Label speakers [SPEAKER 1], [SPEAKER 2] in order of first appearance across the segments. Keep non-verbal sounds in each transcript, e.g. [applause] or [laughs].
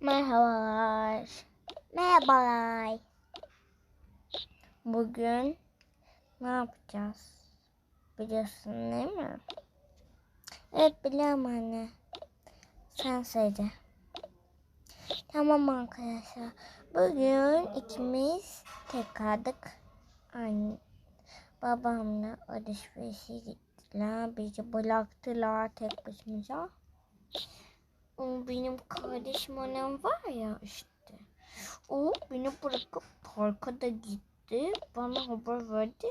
[SPEAKER 1] Merhabalar.
[SPEAKER 2] Merhabalar.
[SPEAKER 1] Bugün ne yapacağız? Biliyorsun değil mi? Evet biliyorum anne. Sen söyle. Tamam arkadaşlar. Bugün ikimiz tek kaldık. Anne, babamla alışverişe gittiler. Bizi bıraktılar tek başımıza. Benim kardeşim annem var ya işte. O beni bırakıp parka da gitti. Bana haber verdi.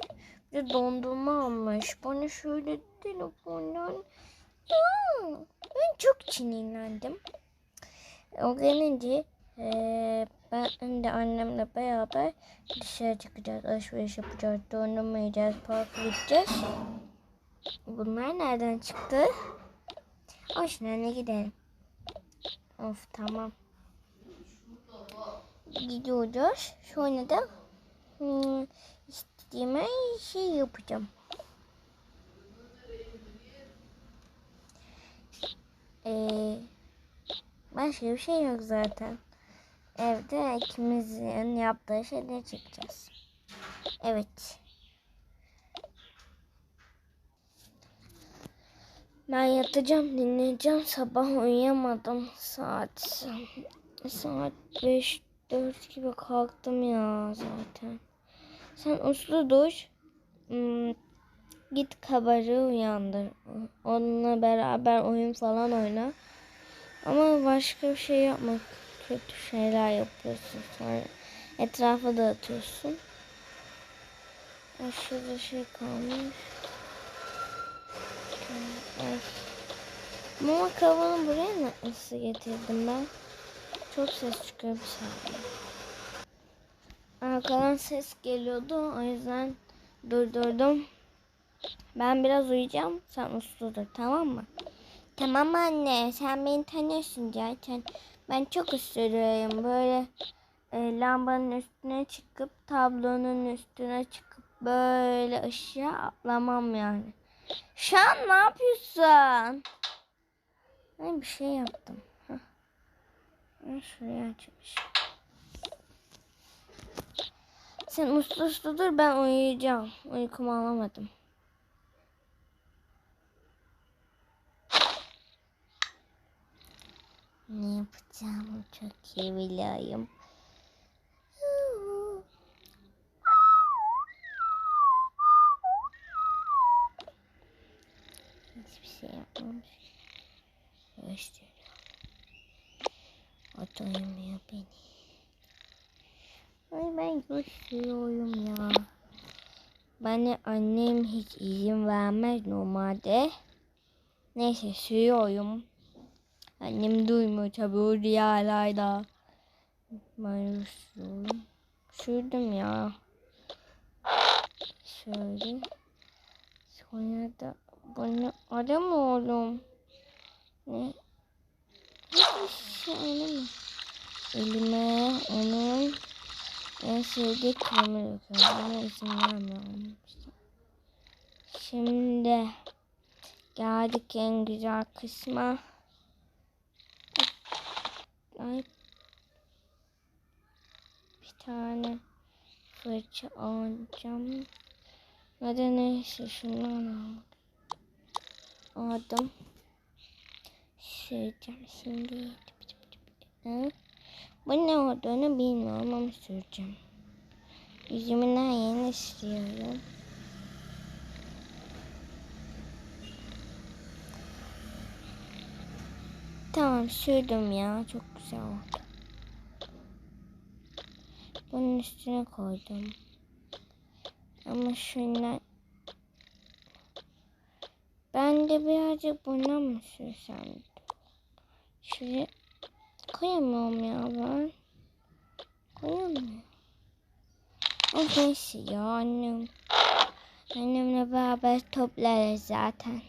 [SPEAKER 1] Bir dondurma almış. Bana şöyle telefondan. Ben çok sinirlendim. O gelince ben de annemle beraber dışarı çıkacağız. Alışveriş yapacağız. Dondurma yiyeceğiz. Parka gideceğiz. Bunlar nereden çıktı? O ne gidelim. Of tamam. Gidiyoruz. Sonra da hmm, istediğime şey yapacağım. Ee, başka bir şey yok zaten. Evde ikimizin yaptığı şeyleri çekeceğiz. Evet. Ben yatacağım, dinleyeceğim. Sabah uyuyamadım. Saat saat 5 4 gibi kalktım ya zaten. Sen uslu duş. Hmm, git kabarı uyandır. Onunla beraber oyun falan oyna. Ama başka bir şey yapma. Kötü şeyler yapıyorsun. Sonra etrafa dağıtıyorsun. Aşırı şey kalmış. Mama kavanı buraya nasıl getirdim ben? Çok ses çıkıyor bir saniye. Arkadan ses geliyordu. O yüzden durdurdum. Ben biraz uyuyacağım. Sen usludur tamam mı? Tamam anne. Sen beni tanıyorsun zaten. Ben çok usulüyüm. Böyle e, lambanın üstüne çıkıp tablonun üstüne çıkıp böyle aşağı atlamam yani. Şu an ne yapıyorsun? Ben bir şey yaptım. Heh. Ben şuraya açmış. Sen uslu uslu dur ben uyuyacağım. Uykumu alamadım. Ne yapacağımı çok iyi biliyorum. Yapmamış. Gösteriyor. O doymuyor beni. Ay ben gösteriyorum ya. Bana annem hiç izin vermez normalde. Neyse sürüyorum. Annem duymuyor tabii o rüyalarda. Ben sürüyorum. Sürdüm ya. Şöyle. Sonra da bunu arama oğlum. Ne? Şöyle? Elime onun en sevdiği kremi döküyorum. Buna izin vermiyorum. Şimdi geldik en güzel kısma. Ay. Bir tane fırça alacağım. Da neyse şundan aldım. Aldım. Süreceğim şimdi. Bu ne olduğunu bilmiyorum ama süreceğim. Yüzümden yeni siliyorum. Tamam sürdüm ya. Çok güzel oldu. Bunun üstüne koydum. Ama şundan ben de birazcık buna mı sürsem? Şuraya koyamıyorum ya ben. Koyamıyorum. O neyse ya annem. Annemle beraber toplarız zaten.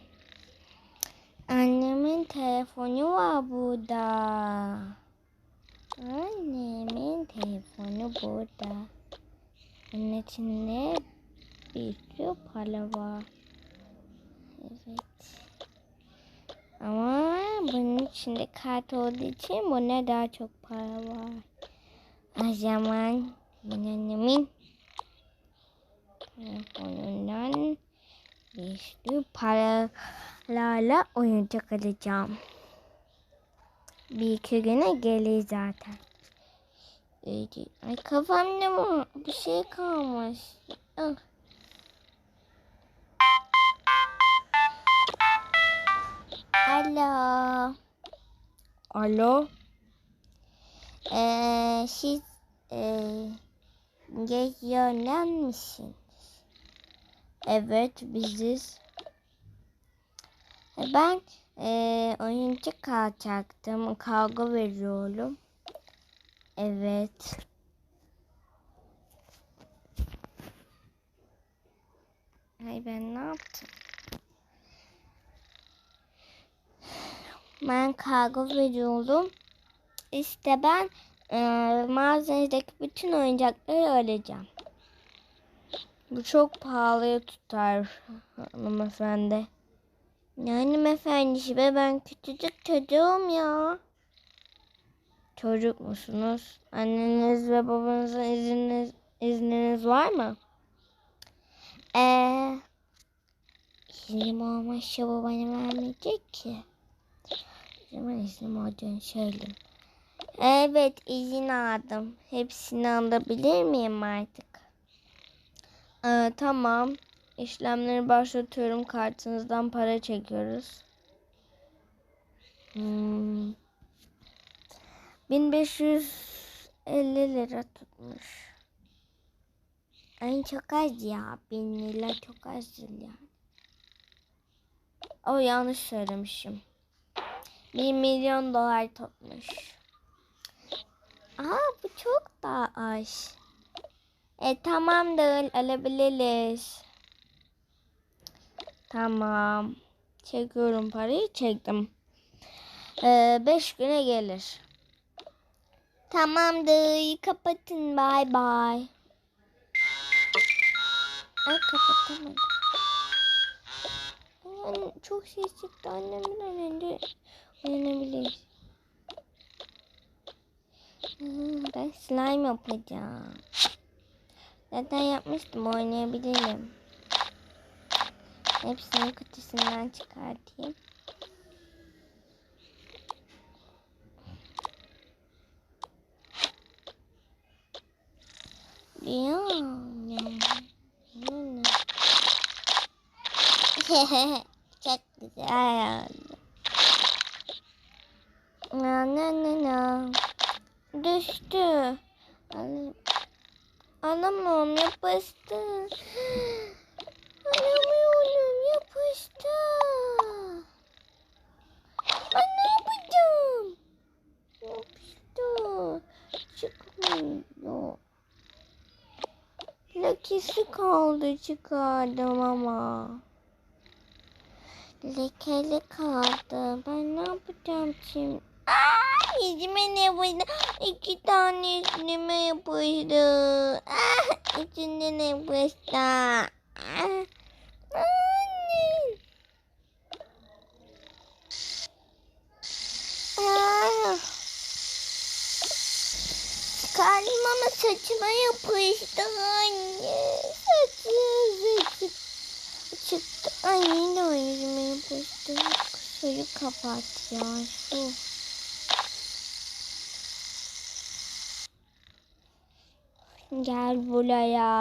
[SPEAKER 1] Annemin telefonu var burada. Annemin telefonu burada. Bunun içinde bir sürü para var. Evet. Ama bunun içinde kart olduğu için buna daha çok para var. O zaman annemin telefonundan bir sürü paralarla oyuncak alacağım. Bir iki güne gelir zaten. Ay kafamda? Bir şey kalmış. Ah. Alo. Alo. Ee, siz ee, geziyorlar mısınız? Evet biziz. E, Ben ee, oyuncak alacaktım. Kavga veriyorum. Evet. Ay ben ne yaptım? Ben kargo veriyorum. İşte ben e, mağazanızdaki bütün oyuncakları alacağım. Bu çok pahalıya tutar hanımefendi. Ne hanımefendisi be ben küçücük çocuğum ya. Çocuk musunuz? Anneniz ve babanızın izniniz, izniniz var mı? Eee iznim olmazsa bu bana vermeyecek ki. Zaman iznim olduğunu söyleyeyim. Evet izin aldım. Hepsini alabilir miyim artık? Ee, tamam. İşlemleri başlatıyorum. Kartınızdan para çekiyoruz. Hmm. 1550 lira tutmuş. Ay çok az ya. 1000 lira çok az yani. O yanlış söylemişim. 1 milyon dolar tutmuş. Aa bu çok da az. E tamamdır alabiliriz. Tamam. Çekiyorum parayı çektim. Ee, beş güne gelir. Tamamdır kapatın bay bay. Ay kapatamadım. Ay, çok ses çıktı annemin önünde uyanabilir. Hmm, Ben slime yapacağım. Zaten yapmıştım oynayabilirim. Hepsini kutusundan çıkartayım. Ya. [laughs] [laughs] Çok güzel oldu. Na na na na. Düştü. Al- Alamıyorum yapıştı. Alamıyorum yapıştı. Ben ne yapacağım? Yapıştı. Çıkmıyor. Lekesi kaldı çıkardım ama. Lekeli kaldı. Ben ne yapacağım şimdi? Aa, yüzüme ne yapıştı? İki tane üstüme yapıştı. Ah, içinde ne yapıştı? Ah, anne. Ah. Çıkarayım ama saçıma yapıştı anne. Saçım saçım çıktı. Ay yine o yüzüme. Suyu kapat ya su. Gel buraya.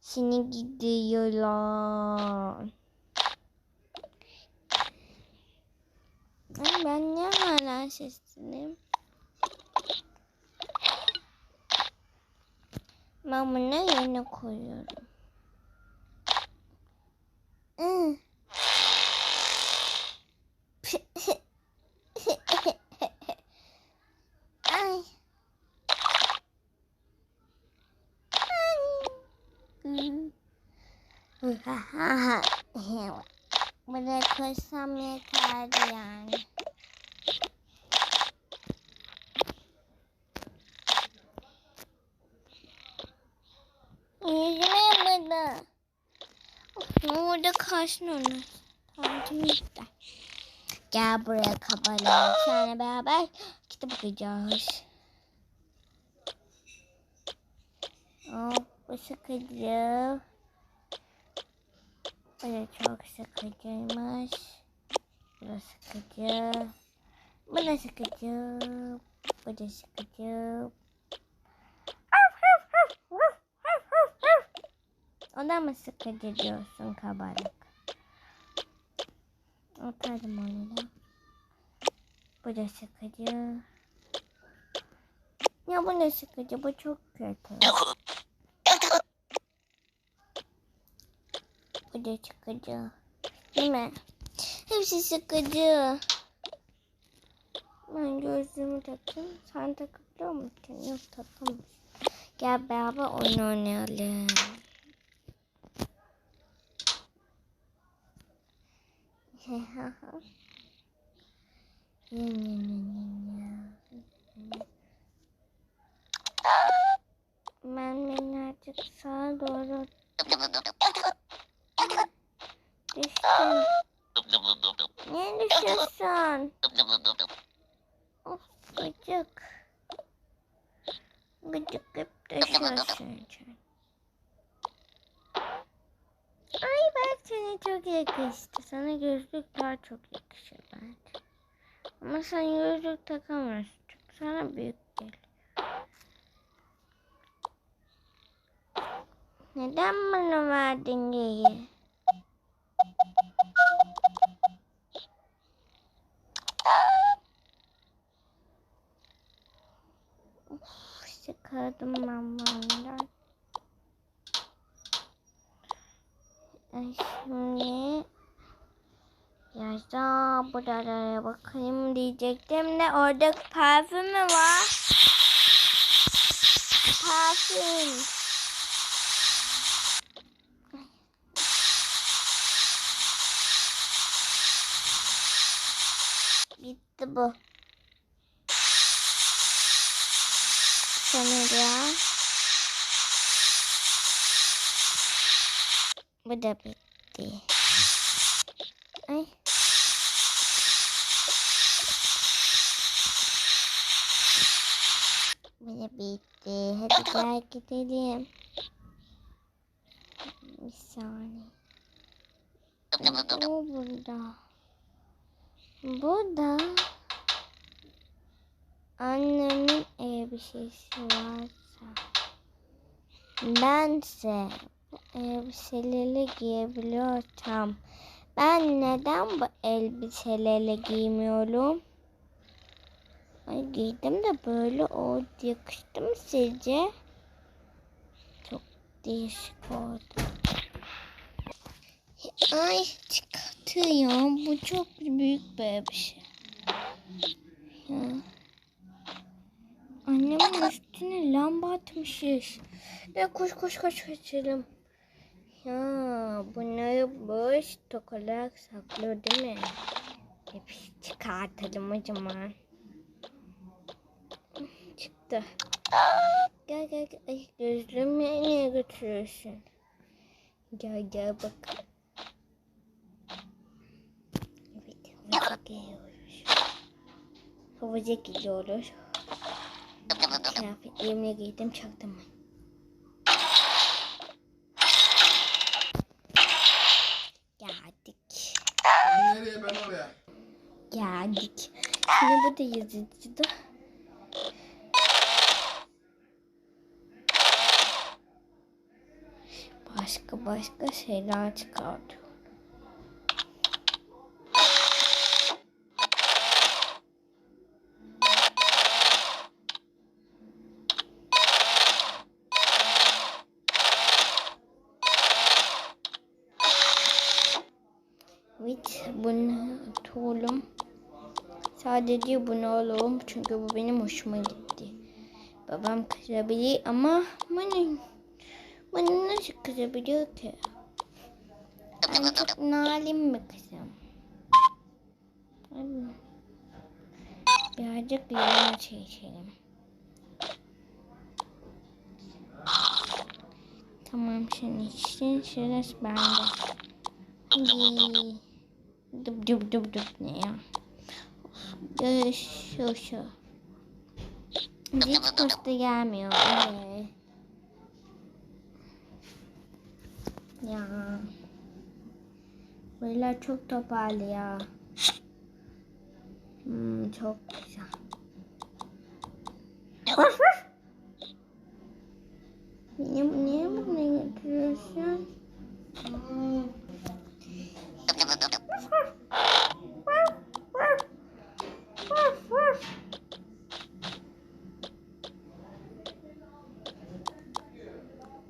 [SPEAKER 1] Seni gidiyorlar. Ay, Ben niye hala sesleneyim? Ben bunu yerine koyuyorum. Hmm. Ay. Buraya koysam yeterdi yani. Yüzüme yapmadı. Of, Orada kalsın onu. Yeter. Gel buraya kabalar. Seninle beraber kitap okuyacağız. Hop bu sıkıcı. Bu da çok sıkıcıymış. Bu da sıkıcı. Bu da sıkıcı. Bu da sıkıcı. Ona mı sıkıcı diyorsun kabalık? Atarım onu da. Bu da sıkıcı. Ya bu ne sıkıcı? Bu çok kötü. Bu da sıkıcı. Değil mi? Hepsi sıkıcı. Ben gözlüğümü takayım. Sen takabiliyor musun? Yok takamıyorsun. Gel beraber oyun oynayalım. Ben minnacık sağa doğru düştüm. Niye düşüyorsun? Of gıcık. Gıcık hep düşüyorsun sen. Ay bak sana çok yakıştı. Sana gözlük daha çok yakışır bence. Ama sen gözlük takamıyorsun. Çünkü sana büyük geliyor. Neden bana verdin geyi? Of, ben bundan. Şimdi daha buralara bakayım diyecektim de orada parfüm mü var? Parfüm. Bitti bu. Sonra Bu da bitti. Ay. Bu da bitti. Hadi gel gidelim. Bir saniye. O burada. Bu da annemin elbisesi varsa bense elbiseleri giyebiliyorsam ben neden bu elbiseleri giymiyorum? Ay giydim de böyle oldu. Yakıştı mı sizce? Çok değişik oldu. Ay çıkartıyor. Bu çok büyük bir elbise. Ya. Annemin üstüne lamba atmışız. Ya koş koş koş kaçalım. Ya bunları boş tok olarak saklıyor değil mi? Hepsi çıkartalım o zaman. Çıktı. Gel gel gel. Ay, gözlüğümü niye götürüyorsun? Gel gel bak. Evet havuza gidiyoruz. Havuza gidiyoruz. Kıyafetlerimi çaktım. Geldik.
[SPEAKER 3] Sen nereye ben oraya?
[SPEAKER 1] Geldik. Şimdi burada yazıcıda. Başka başka şeyler çıkartıyor. Evet, bunu tuğlum. Sadece bunu alalım çünkü bu benim hoşuma gitti. Babam kızabilir ama bana, bana nasıl kızabiliyor ki? Ben çok nalim bir kızım. Birazcık limon çekelim. Tamam şimdi için sırası bende. Hadi. Dup dup dup dup ne ya? Görüşürüz. Hiç posta gelmiyor. Evet. Ya. Buralar çok toparlı ya. Hmm, çok güzel. Niye, niye bunu götürüyorsun?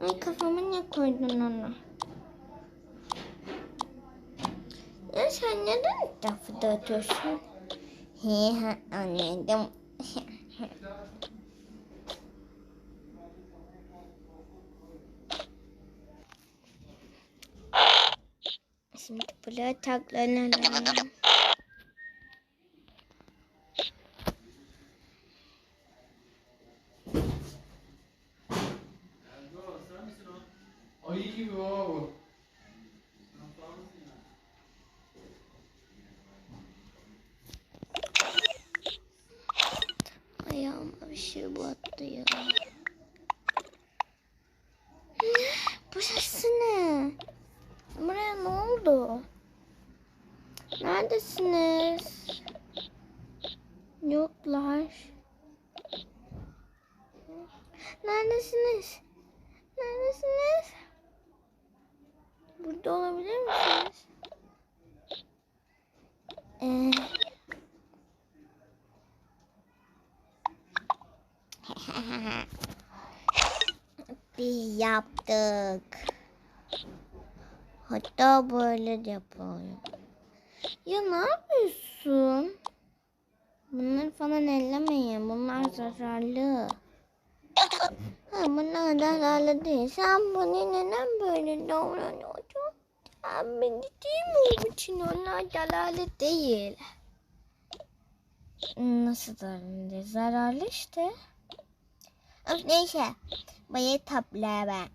[SPEAKER 1] Ay kafama ne koydun onu? Ya sen neden etrafı dağıtıyorsun? He ha anladım. Şimdi buraya taklanalım.
[SPEAKER 3] Gibi bu.
[SPEAKER 1] Ayağıma bir şey battı ya. Bu ses ne? Buraya ne oldu? Neredesiniz? Yoklar. Neredesiniz? Neredesiniz? Burada olabilir misiniz? [laughs] Ee, Biz yaptık. Hatta böyle de yapalım. Ya ne yapıyorsun? Bunları falan ellemeyin. Bunlar zararlı. Ha, bunlar zararlı değil. Sen bunu neden böyle davranıyorsun? Sen beni değil mi için onlar zararlı değil. Nasıl zararlı? Zararlı işte. Of, neyse. Bayı topla ben.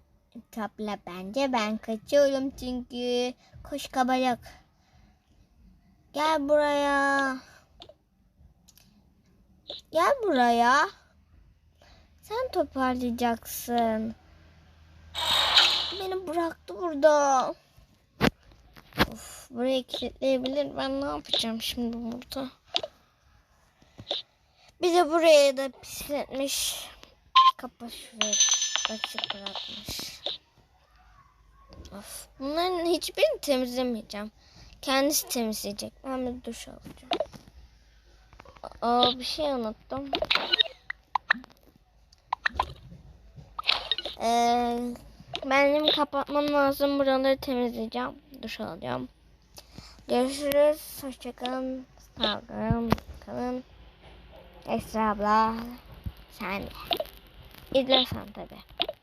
[SPEAKER 1] Topla bence ben kaçıyorum çünkü. Koş kabalık. Gel buraya. Gel buraya. Sen toparlayacaksın. Beni bıraktı burada. Burayı kilitleyebilir. Ben ne yapacağım şimdi burada? Bir de buraya da pisletmiş. Kapı şuraya açık bırakmış. Of, bunların hiçbirini temizlemeyeceğim. Kendisi temizleyecek. Ben bir duş alacağım. Aa, bir şey unuttum. Ee, benim kapatmam lazım. Buraları temizleyeceğim. Duş alacağım. Görüşürüz. Hoşçakalın. Sağlıklı kalın. Esra abla. Sen de. İzlersen tabii.